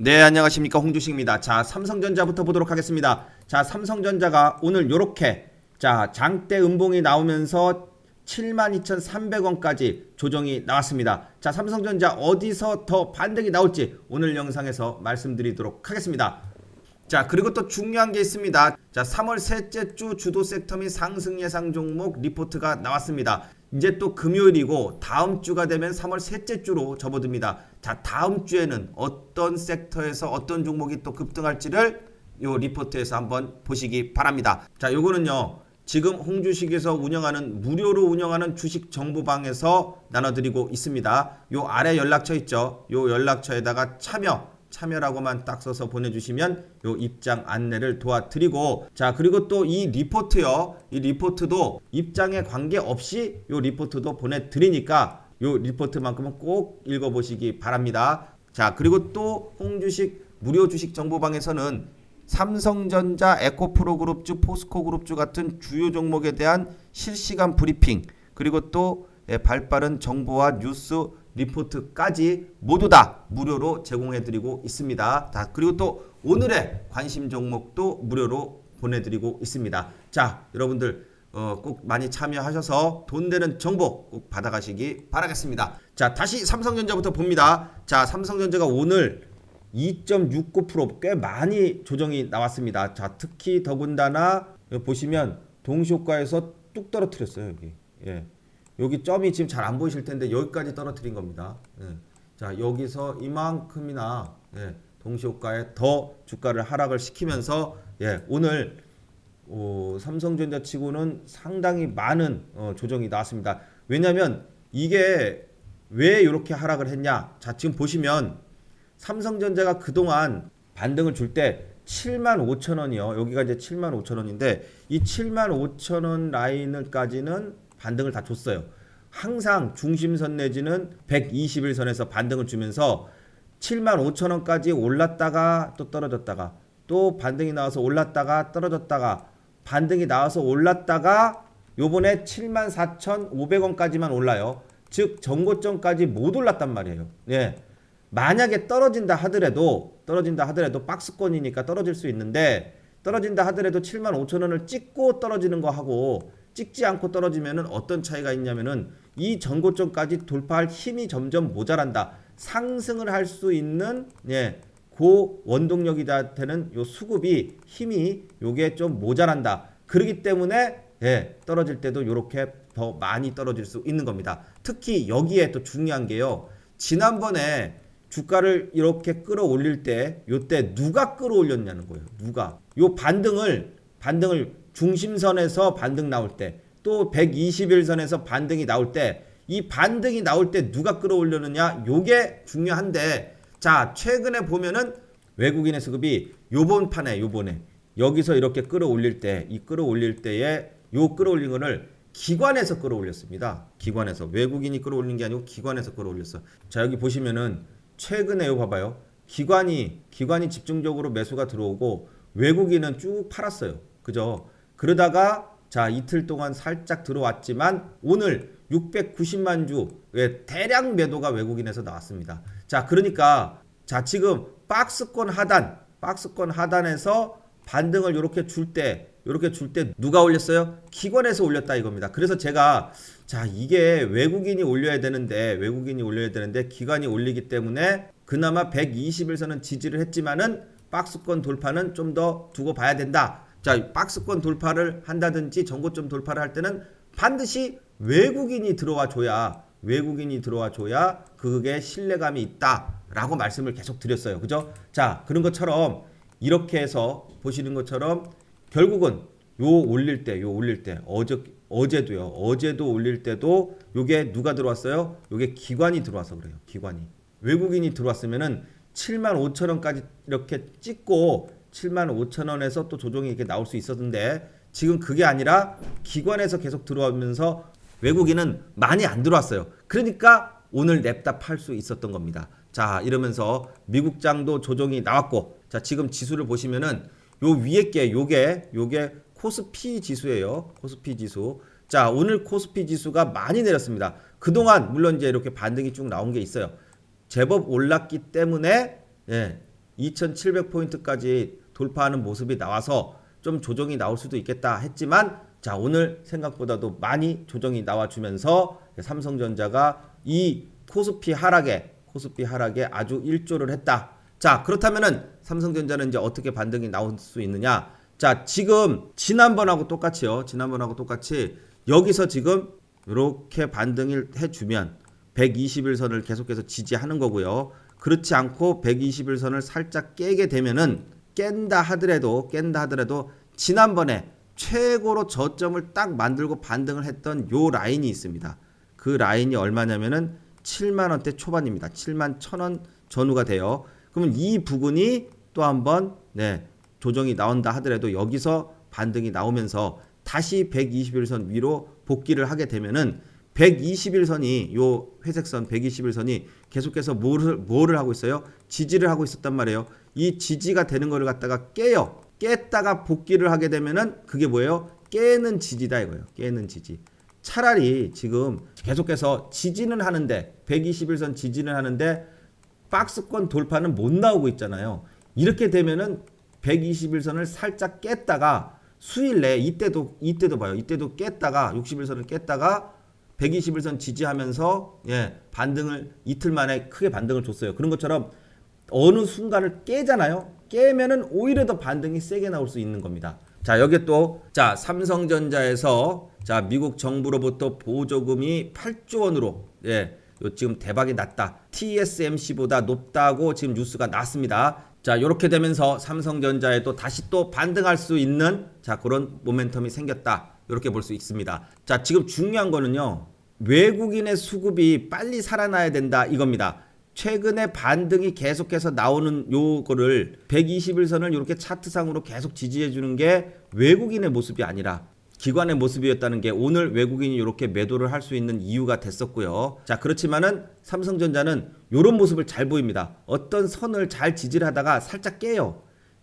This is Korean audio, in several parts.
네, 안녕하십니까. 홍주식입니다. 자, 삼성전자부터 보도록 하겠습니다. 자, 삼성전자가 오늘 요렇게 자, 장대 음봉이 나오면서 72,300원까지 조정이 나왔습니다. 자, 삼성전자 어디서 더 반등이 나올지 오늘 영상에서 말씀드리도록 하겠습니다. 자, 그리고 또 중요한 게 있습니다. 자, 3월 셋째 주 주도 섹터 및 상승 예상 종목 리포트가 나왔습니다. 이제 또 금요일이고 다음 주가 되면 3월 셋째 주로 접어듭니다. 자, 다음 주에는 어떤 섹터에서 어떤 종목이 또 급등할지를 요 리포트에서 한번 보시기 바랍니다. 자, 요거는요. 지금 홍주식에서 운영하는 무료로 운영하는 주식 정보방에서 나눠드리고 있습니다. 요 아래 연락처 있죠. 요 연락처에다가 참여 참여라고만 딱 써서 보내주시면 요 입장 안내를 도와드리고 자 그리고 또 이 리포트요 이 리포트도 입장에 관계없이 요 리포트도 보내드리니까 요 리포트만큼은 꼭 읽어보시기 바랍니다 자 그리고 또 홍주식 무료 주식 정보방에서는 삼성전자 에코프로 그룹주 포스코 그룹주 같은 주요 종목에 대한 실시간 브리핑 그리고 또 예, 발빠른 정보와 뉴스 리포트까지 모두 다 무료로 제공해드리고 있습니다. 자, 그리고 또 오늘의 관심 종목도 무료로 보내드리고 있습니다. 자, 여러분들 어, 꼭 많이 참여하셔서 돈 되는 정보 꼭 받아가시기 바라겠습니다. 자, 다시 삼성전자부터 봅니다. 자, 삼성전자가 오늘 2.69%꽤 많이 조정이 나왔습니다. 자, 특히 더군다나 보시면 동시효과에서 뚝 떨어뜨렸어요, 여기. 예. 여기 점이 지금 잘 안 보이실 텐데 여기까지 떨어뜨린 겁니다. 예. 자 여기서 이만큼이나 예, 동시효과에 더 주가를 하락을 시키면서 예, 오늘 어, 삼성전자 치고는 상당히 많은 어, 조정이 나왔습니다. 왜냐하면 이게 왜 이렇게 하락을 했냐? 자 지금 보시면 삼성전자가 그동안 반등을 줄 때 7만 5천 원이요. 여기가 이제 7만 5천 원인데 이 7만 5천 원 라인을까지는 반등을 다 줬어요. 항상 중심선 내지는 121선에서 반등을 주면서 7만 5천 원까지 올랐다가 또 떨어졌다가 또 반등이 나와서 올랐다가 떨어졌다가 반등이 나와서 올랐다가 요번에 7만 4천 5백원까지만 올라요. 즉 전고점까지 못 올랐단 말이에요. 예. 만약에 떨어진다 하더라도 떨어진다 하더라도 박스권이니까 떨어질 수 있는데 떨어진다 하더라도 7만 5천 원을 찍고 떨어지는 거 하고 찍지 않고 떨어지면은 어떤 차이가 있냐면은 이 전고점까지 돌파할 힘이 점점 모자란다. 상승을 할 수 있는 예, 고 원동력이다 되는 요 수급이 힘이 요게 좀 모자란다. 그렇기 때문에 예, 떨어질 때도 요렇게 더 많이 떨어질 수 있는 겁니다. 특히 여기에 또 중요한 게요. 지난번에 주가를 이렇게 끌어올릴 때 요때 누가 끌어올렸냐는 거예요. 누가. 요 반등을 반등을 중심선에서 반등 나올 때 또 121선에서 반등이 나올 때 이 반등이 나올 때 누가 끌어올렸느냐 요게 중요한데 자 최근에 보면은 외국인의 수급이 요번 판에 요번에 여기서 이렇게 끌어올릴 때 이 끌어올릴 때에 요 끌어올린 거를 기관에서 끌어올렸습니다. 기관에서 외국인이 끌어올린 게 아니고 기관에서 끌어올렸어. 자 여기 보시면은 최근에 요 봐봐요. 기관이 기관이 집중적으로 매수가 들어오고 외국인은 쭉 팔았어요. 그죠? 그러다가 자 이틀 동안 살짝 들어왔지만 오늘 690만 주의 대량 매도가 외국인에서 나왔습니다. 자 그러니까 자 지금 박스권 하단 박스권 하단에서 반등을 이렇게 줄 때 이렇게 줄 때 누가 올렸어요? 기관에서 올렸다 이겁니다. 그래서 제가 자 이게 외국인이 올려야 되는데 외국인이 올려야 되는데 기관이 올리기 때문에 그나마 120일선은 지지를 했지만은 박스권 돌파는 좀 더 두고 봐야 된다. 자, 박스권 돌파를 한다든지 전고점 돌파를 할 때는 반드시 외국인이 들어와 줘야 외국인이 들어와 줘야 그게 신뢰감이 있다라고 말씀을 계속 드렸어요. 그죠? 자, 그런 것처럼 이렇게 해서 보시는 것처럼 결국은 요 올릴 때, 요 올릴 때 어제 어제도요. 어제도 올릴 때도 요게 누가 들어왔어요? 요게 기관이 들어와서 그래요. 기관이. 외국인이 들어왔으면은 7만 5천 원까지 이렇게 찍고 7만 5천 원에서 또 조정이 이렇게 나올 수 있었는데 지금 그게 아니라 기관에서 계속 들어오면서 외국인은 많이 안 들어왔어요. 그러니까 오늘 냅다 팔 수 있었던 겁니다. 자 이러면서 미국장도 조정이 나왔고 자 지금 지수를 보시면은 요 위에 게 요게 요게 코스피 지수예요. 코스피 지수. 자 오늘 코스피 지수가 많이 내렸습니다. 그동안 물론 이제 이렇게 반등이 쭉 나온 게 있어요. 제법 올랐기 때문에 예, 2700포인트까지 돌파하는 모습이 나와서 좀 조정이 나올 수도 있겠다 했지만 자 오늘 생각보다도 많이 조정이 나와주면서 삼성전자가 이 코스피 하락에 코스피 하락에 아주 일조를 했다. 자 그렇다면은 삼성전자는 이제 어떻게 반등이 나올 수 있느냐? 자 지금 지난번하고 똑같이요. 지난번하고 똑같이 여기서 지금 이렇게 반등을 해주면 121선을 계속해서 지지하는 거고요. 그렇지 않고 121선을 살짝 깨게 되면은 깬다 하더라도 깬다 하더라도 지난번에 최고로 저점을 딱 만들고 반등을 했던 요 라인이 있습니다. 그 라인이 얼마냐면은 7만 원대 초반입니다. 7만 1,000원 전후가 돼요. 그러면 이 부분이 또 한번 네, 조정이 나온다 하더라도 여기서 반등이 나오면서 다시 121선 위로 복귀를 하게 되면은 121선이 요 회색선 121선이 계속해서 뭐를 뭐를 하고 있어요? 지지를 하고 있었단 말이에요. 이 지지가 되는 거를 갖다가 깨요. 깼다가 복귀를 하게 되면은 그게 뭐예요? 깨는 지지다 이거예요. 깨는 지지. 차라리 지금 계속해서 지지는 하는데 121선 지지는 하는데 박스권 돌파는 못 나오고 있잖아요. 이렇게 되면은 121선을 살짝 깼다가 수일 내에 이때도 이때도 봐요. 이때도 깼다가 61선을 깼다가 121선 지지하면서 예, 반등을 이틀 만에 크게 반등을 줬어요. 그런 것처럼 어느 순간을 깨잖아요. 깨면은 오히려 더 반등이 세게 나올 수 있는 겁니다. 자, 여기 또 자, 삼성전자에서 자, 미국 정부로부터 보조금이 8조 원으로 예, 요 지금 대박이 났다. TSMC보다 높다고 지금 뉴스가 났습니다. 자, 이렇게 되면서 삼성전자에도 다시 또 반등할 수 있는 자, 그런 모멘텀이 생겼다. 이렇게 볼 수 있습니다. 자, 지금 중요한 거는요. 외국인의 수급이 빨리 살아나야 된다 이겁니다. 최근에 반등이 계속해서 나오는 요거를 121선을 이렇게 차트상으로 계속 지지해 주는 게 외국인의 모습이 아니라 기관의 모습이었다는 게 오늘 외국인이 이렇게 매도를 할 수 있는 이유가 됐었고요. 자, 그렇지만은 삼성전자는 이런 모습을 잘 보입니다. 어떤 선을 잘 지지를 하다가 살짝 깨요.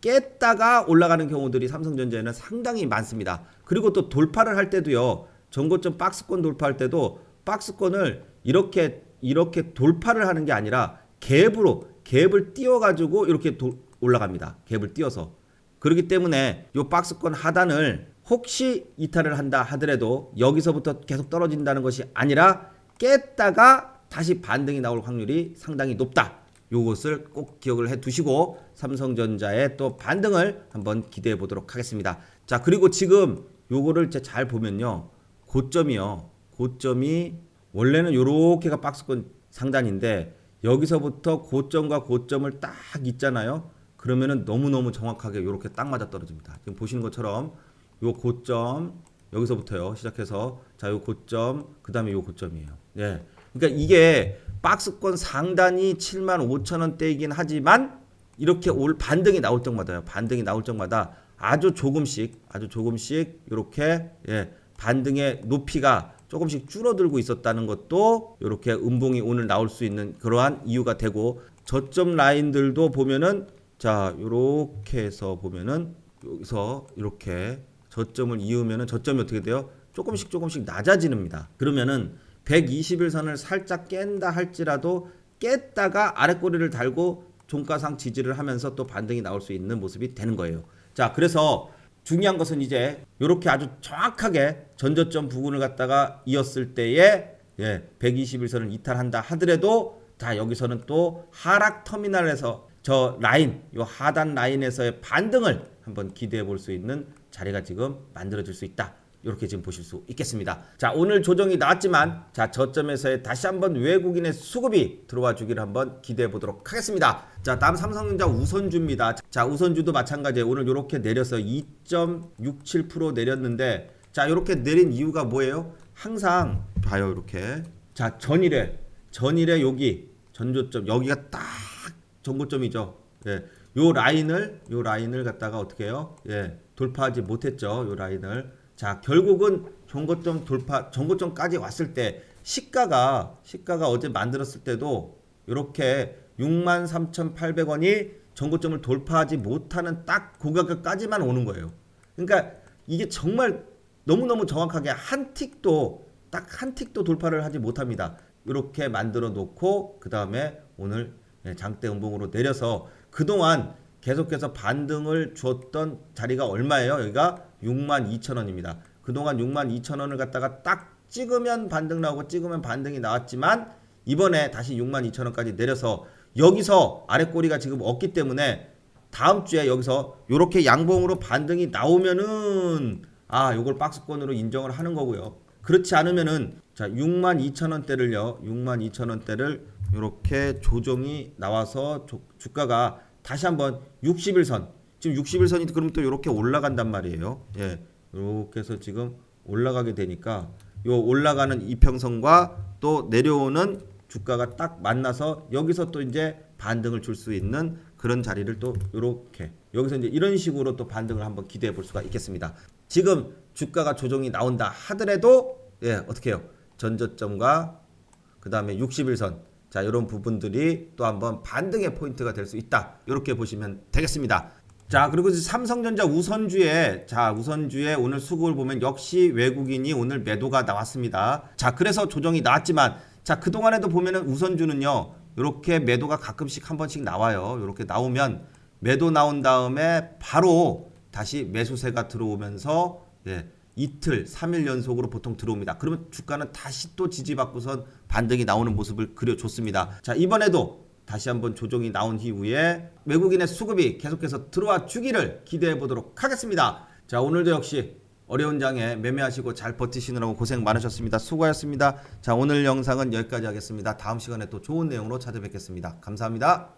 깼다가 올라가는 경우들이 삼성전자에는 상당히 많습니다. 그리고 또 돌파를 할 때도요. 전고점 박스권 돌파할 때도 박스권을 이렇게 이렇게 돌파를 하는 게 아니라 갭으로 갭을 띄워 가지고 이렇게 도, 올라갑니다. 갭을 띄워서. 그렇기 때문에 요 박스권 하단을 혹시 이탈을 한다 하더라도 여기서부터 계속 떨어진다는 것이 아니라 깼다가 다시 반등이 나올 확률이 상당히 높다. 요것을 꼭 기억을 해 두시고 삼성전자의 또 반등을 한번 기대해 보도록 하겠습니다. 자, 그리고 지금 요거를 잘 보면요. 고점이요. 고점이 원래는 요렇게가 박스권 상단인데 여기서부터 고점과 고점을 딱 있잖아요. 그러면은 너무너무 정확하게 요렇게 딱 맞아 떨어집니다. 지금 보시는 것처럼 요 고점 여기서부터요. 시작해서 자, 요 고점 그다음에 요 고점이에요. 예. 그러니까 이게 박스권 상단이 7만 5천 원대이긴 하지만 이렇게 올 반등이 나올 때마다요. 반등이 나올 때마다 아주 조금씩 아주 조금씩 이렇게 예, 반등의 높이가 조금씩 줄어들고 있었다는 것도 이렇게 음봉이 오늘 나올 수 있는 그러한 이유가 되고 저점 라인들도 보면은 자 이렇게 해서 보면은 여기서 이렇게 저점을 이으면은 저점이 어떻게 돼요? 조금씩 조금씩 낮아지는니다. 그러면은 121선을 살짝 깬다 할지라도 깼다가 아랫꼬리를 달고 종가상 지지를 하면서 또 반등이 나올 수 있는 모습이 되는 거예요. 자, 그래서 중요한 것은 이제 이렇게 아주 정확하게 전저점 부분을 갖다가 이었을 때에 예, 121선을 이탈한다 하더라도 자, 여기서는 또 하락 터미널에서 저 라인, 요 하단 라인에서의 반등을 한번 기대해 볼 수 있는 자리가 지금 만들어질 수 있다. 이렇게 지금 보실 수 있겠습니다. 자, 오늘 조정이 나왔지만 자, 저점에서의 다시 한번 외국인의 수급이 들어와 주기를 한번 기대해 보도록 하겠습니다. 자, 다음 삼성전자 우선주입니다. 자, 우선주도 마찬가지예요. 오늘 이렇게 내려서 2.67% 내렸는데 자, 이렇게 내린 이유가 뭐예요? 항상 봐요, 이렇게. 자, 전일에 전일에 여기 전조점 여기가 딱 전고점이죠. 예. 요 라인을 요 라인을 갖다가 어떻게 해요? 예. 돌파하지 못했죠. 요 라인을. 자, 결국은 전고점 돌파, 전고점까지 왔을 때 시가가 시가가 어제 만들었을 때도 이렇게 63,800원이 전고점을 돌파하지 못하는 딱 고가까지만 오는 거예요. 그러니까 이게 정말 너무너무 정확하게 한 틱도 딱 한 틱도 돌파를 하지 못합니다. 이렇게 만들어 놓고 그 다음에 오늘 장대 음봉으로 내려서 그동안 계속해서 반등을 줬던 자리가 얼마예요? 여기가 6만 2천 원입니다. 그동안 6만 2천 원을 갖다가 딱 찍으면 반등 나오고 찍으면 반등이 나왔지만 이번에 다시 6만 2천 원까지 내려서 여기서 아래 꼬리가 지금 없기 때문에 다음 주에 여기서 요렇게 양봉으로 반등이 나오면은 아 요걸 박스권으로 인정을 하는 거고요. 그렇지 않으면은 자 6만 2천 원대를요. 6만 2천 원대를 요렇게 조정이 나와서 조- 주가가 다시 한번 61선 지금 61선이 그럼 또 요렇게 올라간단 말이에요. 예. 요렇게 해서 지금 올라가게 되니까 요 올라가는 이평선과 또 내려오는 주가가 딱 만나서 여기서 또 이제 반등을 줄 수 있는 그런 자리를 또 이렇게 여기서 이제 이런 식으로 또 반등을 한번 기대해 볼 수가 있겠습니다. 지금 주가가 조정이 나온다 하더라도 예 어떻게 해요? 전저점과 그 다음에 61선 자 이런 부분들이 또 한번 반등의 포인트가 될 수 있다 이렇게 보시면 되겠습니다. 자 그리고 삼성전자 우선주에 자 우선주에 오늘 수급을 보면 역시 외국인이 오늘 매도가 나왔습니다. 자 그래서 조정이 나왔지만 자 그동안에도 보면은 우선주는요 이렇게 매도가 가끔씩 한 번씩 나와요. 이렇게 나오면 매도 나온 다음에 바로 다시 매수세가 들어오면서 예, 이틀, 3일 연속으로 보통 들어옵니다. 그러면 주가는 다시 또 지지받고선 반등이 나오는 모습을 그려줬습니다. 자, 이번에도 다시 한번 조정이 나온 이후에 외국인의 수급이 계속해서 들어와 주기를 기대해 보도록 하겠습니다. 자, 오늘도 역시 어려운 장에 매매하시고 잘 버티시느라고 고생 많으셨습니다. 수고하셨습니다. 자, 오늘 영상은 여기까지 하겠습니다. 다음 시간에 또 좋은 내용으로 찾아뵙겠습니다. 감사합니다.